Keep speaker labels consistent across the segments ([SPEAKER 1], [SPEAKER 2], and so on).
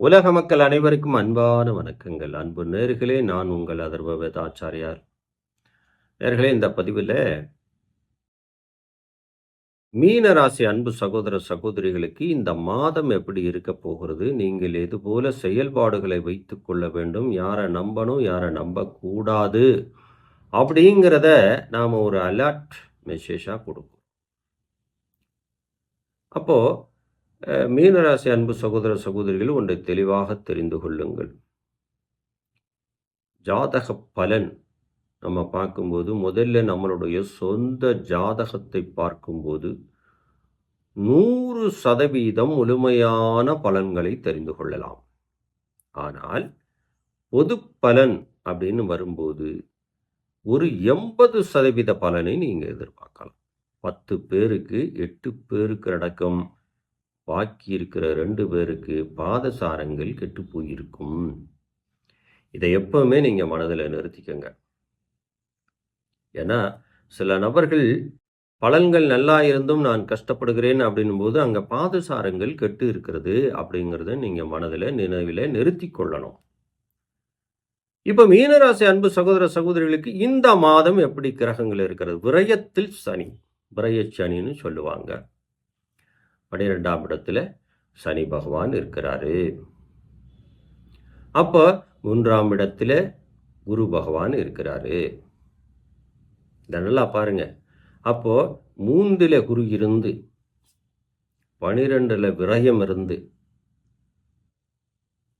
[SPEAKER 1] உலக மக்கள் அனைவருக்கும் அன்பான வணக்கங்கள். அன்பு நேர்களே நான் உங்கள் அதர்வ வேதாச்சாரியார் நேர்களே இந்த பதிவில் மீன ராசி அன்பு சகோதர சகோதரிகளுக்கு இந்த மாதம் எப்படி இருக்க போகிறது நீங்கள் எது போல செயல்பாடுகளை வைத்துக் கொள்ள வேண்டும் யாரை நம்பணும் யாரை நம்பக்கூடாது அப்படிங்கிறத நாம் ஒரு அலர்ட் மெசேஜாக கொடுப்போம் அப்போது மீனராசி அன்பு சகோதர சகோதரிகள் ஒன்றை தெளிவாக தெரிந்து கொள்ளுங்கள். ஜாதக பலன் நம்ம பார்க்கும்போது முதல்ல நம்மளுடைய சொந்த ஜாதகத்தை பார்க்கும்போது நூறு சதவீதம் முழுமையான பலன்களை தெரிந்து கொள்ளலாம். ஆனால் பொது பலன் அப்படின்னு வரும்போது ஒரு எண்பது சதவீத பலனை நீங்கள் எதிர்பார்க்கலாம். பத்து பேருக்கு எட்டு பேருக்கு அடக்கம். பாக்கி இருக்கிற ரெண்டு பேருக்கு பாதசாரங்கள் கெட்டு போயிருக்கும். இதை எப்பவுமே நீங்கள் மனதில் நிறுத்திக்கங்க. ஏன்னா சில நபர்கள் பலன்கள் நல்லா இருந்தும் நான் கஷ்டப்படுகிறேன் அப்படின்னும் போது அங்கே பாதசாரங்கள் கெட்டு இருக்கிறது அப்படிங்கிறத நீங்கள் மனதில் நினைவில் நிறுத்தி கொள்ளணும். இப்போ மீனராசி அன்பு சகோதர சகோதரிகளுக்கு இந்த மாதம் எப்படி கிரகங்கள் இருக்கிறது? விரயத்தில் சனி. விரய சனின்னு சொல்லுவாங்க. பன்னிரெண்டாம் இடத்துல சனி பகவான் இருக்கிறாரு. அப்போ மூன்றாம் இடத்துல குரு பகவான் இருக்கிறாரு. இதை நல்லா பாருங்க. அப்போ மூன்றில் குரு இருந்து பனிரெண்டில் விரயம் இருந்து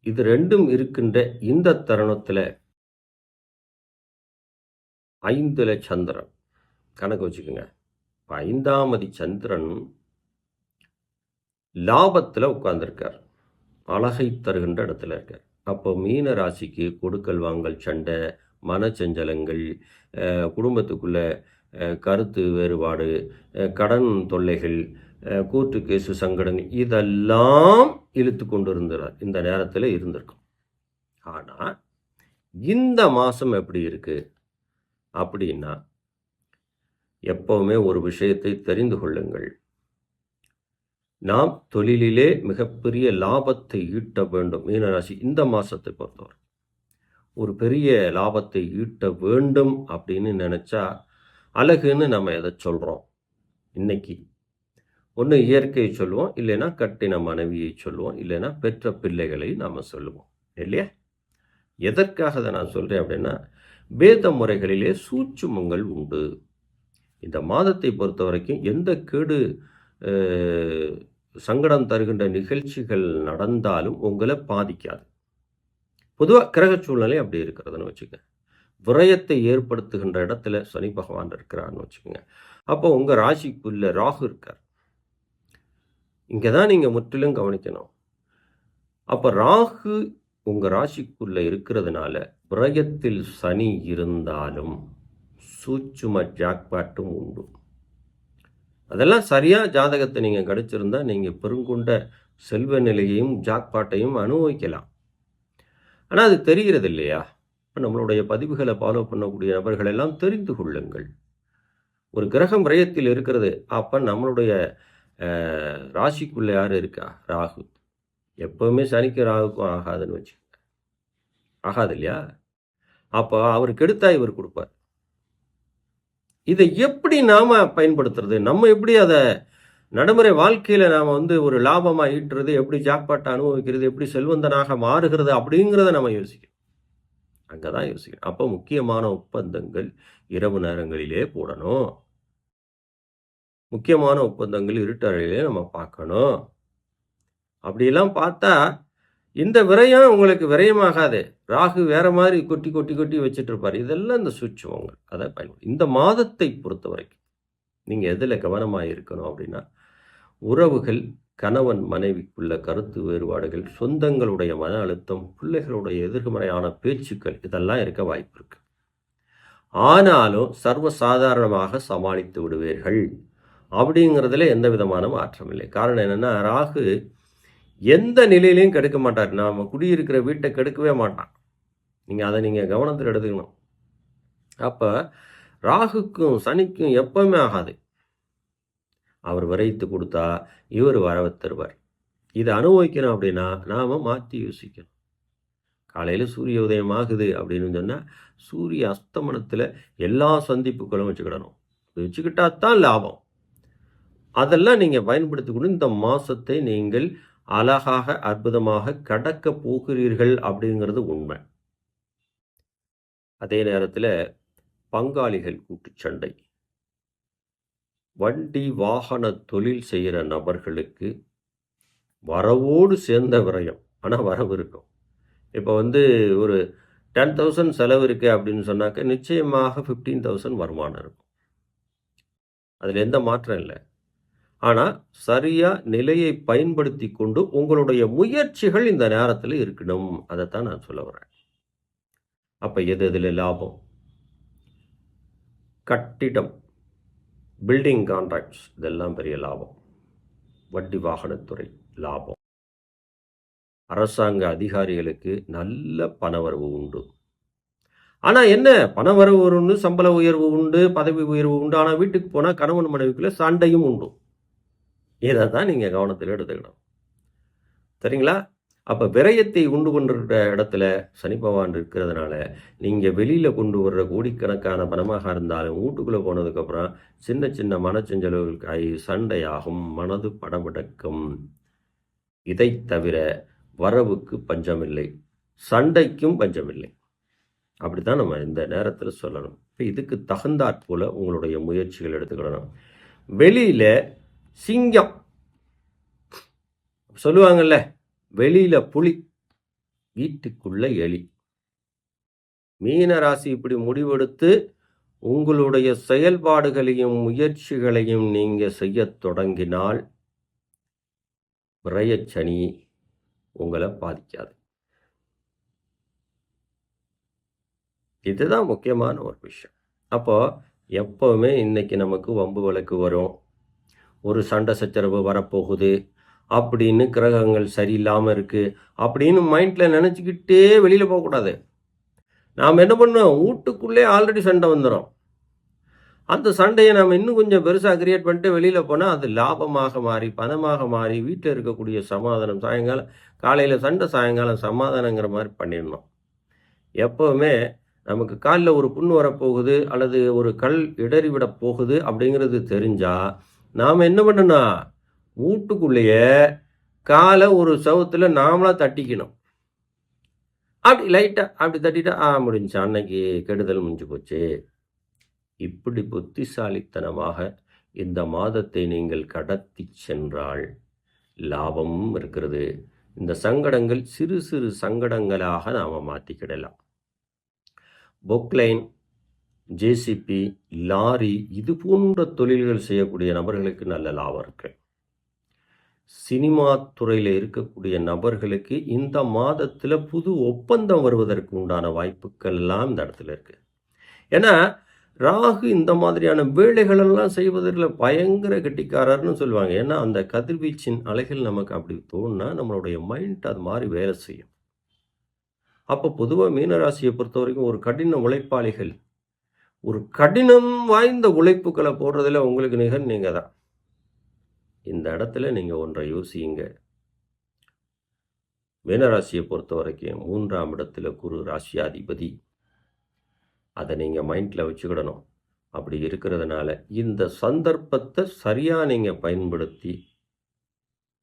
[SPEAKER 1] இது ரெண்டும் இருக்கின்ற இந்த தருணத்தில் ஐந்துல சந்திரன். கணக்கு வச்சுக்கோங்க. இப்போ சந்திரன் லாபத்தில் உட்கார்ந்துருக்கார். அழகை தருகின்ற இடத்துல இருக்கார். அப்போ மீன ராசிக்கு கொடுக்கல் வாங்கல் சண்டை மனச்சஞ்சலங்கள் குடும்பத்துக்குள்ளே கருத்து வேறுபாடு கடன் தொல்லைகள் கூட்டு கேசு சங்கடங்கள் இதெல்லாம் இழுத்து கொண்டு இருந்தார் இந்த நேரத்தில் இருந்திருக்கும். ஆனால் இந்த மாதம் எப்படி இருக்குது அப்படின்னா எப்போவுமே ஒரு விஷயத்தை தெரிந்து கொள்ளுங்கள். நாம் தொழிலிலே மிகப்பெரிய லாபத்தை ஈட்ட வேண்டும். மீனராசி இந்த மாதத்தை பொறுத்தவரை. ஒரு பெரிய லாபத்தை ஈட்ட வேண்டும் அப்படின்னு நினச்சா அழகுன்னு நம்ம எதை சொல்கிறோம் இன்னைக்கு. ஒன்று இயற்கையை சொல்லுவோம் இல்லைன்னா கட்டின மனைவியை சொல்லுவோம் இல்லைன்னா பெற்ற பிள்ளைகளை நாம் சொல்லுவோம். இல்லையா? எதற்காக அதை நான் சொல்கிறேன் அப்படின்னா வேத முறைகளிலே சூட்சுமங்கள் உண்டு. இந்த மாதத்தை பொறுத்த வரைக்கும் எந்த கேடு சங்கடம் தருகின்ற நிகழ்ச்சிகள் நடந்தாலும் உங்களை பாதிக்காது. பொதுவாக கிரக சூழ்நிலை அப்படி இருக்கிறதுன்னு வச்சுக்கோங்க. விரயத்தை ஏற்படுத்துகின்ற இடத்துல சனி பகவான் இருக்கிறாருன்னு வச்சுக்கோங்க. அப்போ உங்கள் ராசிக்குள்ள ராகு இருக்கார். இங்கே தான் நீங்கள் முற்றிலும் கவனிக்கணும். அப்போ ராகு உங்கள் ராசிக்குள்ளே இருக்கிறதுனால விரயத்தில் சனி இருந்தாலும் சூட்சும ஜாக்பாட்டும் உண்டு. அதெல்லாம் சரியாக ஜாதகத்தை நீங்கள் கடிச்சிருந்தா நீங்கள் பெருங்கொண்ட செல்வ நிலையையும் ஜாக்பாட்டையும் அனுபவிக்கலாம். ஆனால் அது தெரிகிறது இல்லையா இப்போ நம்மளுடைய பதிவுகளை ஃபாலோ பண்ணக்கூடிய நபர்கள் எல்லாம் தெரிந்து கொள்ளுங்கள். ஒரு கிரகம் விரயத்தில் இருக்கிறது. அப்போ நம்மளுடைய ராசிக்குள்ளே யார் இருக்கா? ராகு. எப்போவுமே சனிக்கு ராகுக்கும் ஆகாதுன்னு வச்சுக்கோங்க. ஆகாது இல்லையா? அப்போ அவருக்கு எடுத்தால் இவர் கொடுப்பார். இதை எப்படி நாம் பயன்படுத்துறது? நம்ம எப்படி அதை நடைமுறை வாழ்க்கையில் நாம் வந்து ஒரு லாபமாக ஈட்டுறது? எப்படி ஜாக்பாட்டை அனுபவிக்கிறது? எப்படி செல்வந்தனாக மாறுகிறது? அப்படிங்கிறத நம்ம யோசிக்கணும். அங்கதான் யோசிக்கணும். அப்போ முக்கியமான ஒப்பந்தங்கள் இரவு நேரங்களிலே போடணும். முக்கியமான ஒப்பந்தங்கள் இருட்டறையிலே நம்ம பார்க்கணும். அப்படியெல்லாம் பார்த்தா இந்த விரயம் உங்களுக்கு விரயமாகாது. ராகு வேற மாதிரி கொட்டி கொட்டி கொட்டி வச்சுட்டு இருப்பார் இதெல்லாம் இந்த சூட்சுமங்கள் அதை பயன்படும் இந்த மாதத்தை பொறுத்த வரைக்கும் நீங்கள் எதில் கவனமாக இருக்கணும் அப்படின்னா உறவுகள் கணவன் மனைவிக்குள்ள கருத்து வேறுபாடுகள் சொந்தங்களுடைய மன அழுத்தம் பிள்ளைகளுடைய எதிர்மறையான பேச்சுக்கள் இதெல்லாம் இருக்க வாய்ப்பு இருக்கு ஆனாலும் சர்வசாதாரணமாக சமாளித்து விடுவீர்கள். அப்படிங்கிறதுல எந்த விதமான மாற்றம் இல்லை காரணம் என்னென்னா ராகு எந்த நிலையிலையும் கெடுக்க மாட்டார். நாம் குடியிருக்கிற வீட்டை கெடுக்கவே மாட்டான். நீங்கள் அதை நீங்கள் கவனத்தில் எடுத்துக்கணும். அப்போ ராகுக்கும் சனிக்கும் எப்பவுமே ஆகாது. அவர் விரைத்து கொடுத்தா இவர் வரவை தருவார் இதை அனுபவிக்கணும் அப்படின்னா நாம் மாற்றி யோசிக்கணும். காலையில் சூரிய உதயம் ஆகுது அப்படின்னு சொன்னால் சூரிய அஸ்தமனத்தில் எல்லா சந்திப்புகளும் வச்சுக்கிடணும். வச்சுக்கிட்டா தான் லாபம். அதெல்லாம் நீங்கள் பயன்படுத்திக்கணும். இந்த மாதத்தை நீங்கள் அழகாக அற்புதமாக கடக்க போகிறீர்கள் அப்படிங்கிறது உண்மை. அதே நேரத்தில் பங்காளிகள் கூட்டுச்சண்டை. வண்டி வாகன தொழில் செய்கிற நபர்களுக்கு வரவோடு சேர்ந்த விரயம். ஆனால் வரவு இருக்கும். இப்போ வந்து ஒரு டென் தௌசண்ட் செலவு இருக்குது அப்படின்னு சொன்னாக்க நிச்சயமாக ஃபிஃப்டீன் தௌசண்ட் வருமானம் இருக்கும். அதில் எந்த மாற்றம் இல்லை. ஆனால் சரியாக நிலையை பயன்படுத்தி கொண்டு உங்களுடைய முயற்சிகள் இந்த நேரத்தில் இருக்கணும். அதைத்தான் நான் சொல்ல வரேன். அப்போ எது இதில் லாபம்? கட்டிடம் பில்டிங் கான்ட்ராக்ட்ஸ் இதெல்லாம் பெரிய லாபம். வட்டி வாகனத்துறை லாபம். அரசாங்க அதிகாரிகளுக்கு நல்ல பணவரவு உண்டு. ஆனால் என்ன? பணவரவு உண்டு சம்பள உயர்வு உண்டு பதவி உயர்வு உண்டு. ஆனால் வீட்டுக்கு போனால் கணவன் மனைவிக்குள்ள சண்டையும் உண்டு. இதை தான் நீங்கள் கவனத்தில் எடுத்துக்கணும். சரிங்களா? அப்போ விரயத்தை உண்டு கொண்டிருக்கிற இடத்துல சனி பகவான் இருக்கிறதுனால நீங்கள் வெளியில் கொண்டு வர்ற கோடிக்கணக்கான பணமாக இருந்தாலும் வீட்டுக்குள்ளே போனதுக்கப்புறம் சின்ன சின்ன மனச்சஞ்சலவுகளுக்கு சண்டையாகும் மனது படபடக்கும். இதை தவிர வரவுக்கு பஞ்சமில்லை சண்டைக்கும் பஞ்சமில்லை. அப்படி தான் நம்ம இந்த நேரத்தில் சொல்லணும். இப்போ இதுக்கு தகுந்தாற் போல் உங்களுடைய முயற்சிகள் எடுத்துக்கிடணும் வெளியில் சிங்கம். சொல்லுவாங்கல்ல வெளியில் புலி வீட்டுக்குள்ள எலி. மீன ராசி இப்படி முடிவெடுத்து உங்களுடைய செயல்பாடுகளையும் முயற்சிகளையும் நீங்கள் செய்ய தொடங்கினால் விரயச்சனி உங்களை பாதிக்காது. இதுதான் முக்கியமான ஒரு விஷயம். அப்போ எப்போவுமே இன்னைக்கு நமக்கு வம்பு விளக்கு வரும். ஒரு சண்டை சச்சரவு வரப்போகுது. அப்படின்னு கிரகங்கள் சரியில்லாமல் இருக்குது அப்படின்னு மைண்டில் நினச்சிக்கிட்டே வெளியில் போகக்கூடாது. நாம் என்ன பண்ணோம் வீட்டுக்குள்ளே ஆல்ரெடி சண்டை வந்துடும் அந்த சண்டையை நாம் இன்னும் கொஞ்சம் பெருசாக கிரியேட் பண்ணிட்டு வெளியில் போனால் அது லாபமாக மாறி பணமாக மாறி வீட்டில் இருக்கக்கூடிய சமாதானம் சாயங்காலம் காலையில் சண்டை சாயங்காலம் சமாதானங்கிற மாதிரி பண்ணிடணும். எப்போவுமே நமக்கு காலில் ஒரு புண் வரப்போகுது அல்லது ஒரு கல் இடறிவிடப் போகுது அப்படிங்கிறது தெரிஞ்சால் நாம் என்ன பண்ணணும் வீட்டுக்குள்ளேயே காலை ஒரு சவுத்தில் நாமளாக தட்டிக்கணும். அப்படி லைட்டாக அப்படி தட்டிட்டா ஆ முடிஞ்சு அன்னைக்கு கெடுதல் முடிஞ்சு போச்சு. இப்படி புத்திசாலித்தனமாக இந்த மாதத்தை நீங்கள் கடத்தி சென்றால் லாபமும் இருக்கிறது. இந்த சங்கடங்கள் சிறு சிறு சங்கடங்களாக நாம் மாற்றிக்கிடலாம் பொக்லைன் ஜேசிபி லாரி இது போன்ற தொழில்கள் செய்யக்கூடிய நபர்களுக்கு நல்ல லாபம் இருக்கு. சினிமா துறையில் இருக்கக்கூடிய நபர்களுக்கு இந்த மாதத்தில் புது ஒப்பந்தம் வருவதற்கு உண்டான வாய்ப்புகள் எல்லாம் இந்த இடத்துல இருக்கு. ஏன்னா ராகு இந்த மாதிரியான வேலைகளெல்லாம் செய்வதில் பயங்கர கெட்டிக்காரர்னு சொல்லுவாங்க. ஏன்னா அந்த கதிர்வீச்சின் அலைகள் நமக்கு அப்படி தோணுனா நம்மளுடைய மைண்ட் அது மாதிரி வேலை செய்யும். அப்போ பொதுவாக மீனராசியை பொறுத்த வரைக்கும் ஒரு கடின உழைப்பாளிகள் ஒரு கடினம் வாய்ந்த உழைப்புகளை போடுறதில் உங்களுக்கு நிகர் நீங்கள் தான். இந்த இடத்துல நீங்கள் ஒன்றை யோசியுங்க. மீனராசியை பொறுத்த வரைக்கும் மூன்றாம் இடத்துல குரு ராசியாதிபதி. அதை நீங்கள் மைண்டில் வச்சுக்கிடணும். அப்படி இருக்கிறதுனால இந்த சந்தர்ப்பத்தை சரியாக நீங்கள் பயன்படுத்தி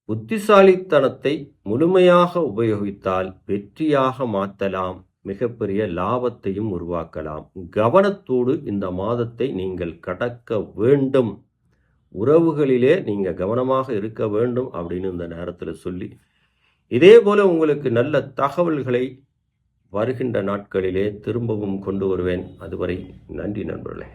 [SPEAKER 1] புத்திசாலித்தனத்தை முழுமையாக உபயோகித்தால் வெற்றியாக மாற்றலாம் மிகப்பெரிய லாபத்தையும் உருவாக்கலாம். கவனத்தோடு இந்த மாதத்தை நீங்கள் கடக்க வேண்டும். உறவுகளிலே நீங்கள் கவனமாக இருக்க வேண்டும் அப்படின்னு இந்த நேரத்தில் சொல்லி இதே போல் உங்களுக்கு நல்ல தகவல்களை வருகின்ற நாட்களிலே திரும்பவும் கொண்டு வருவேன். அதுவரை நன்றி நண்பர்களே.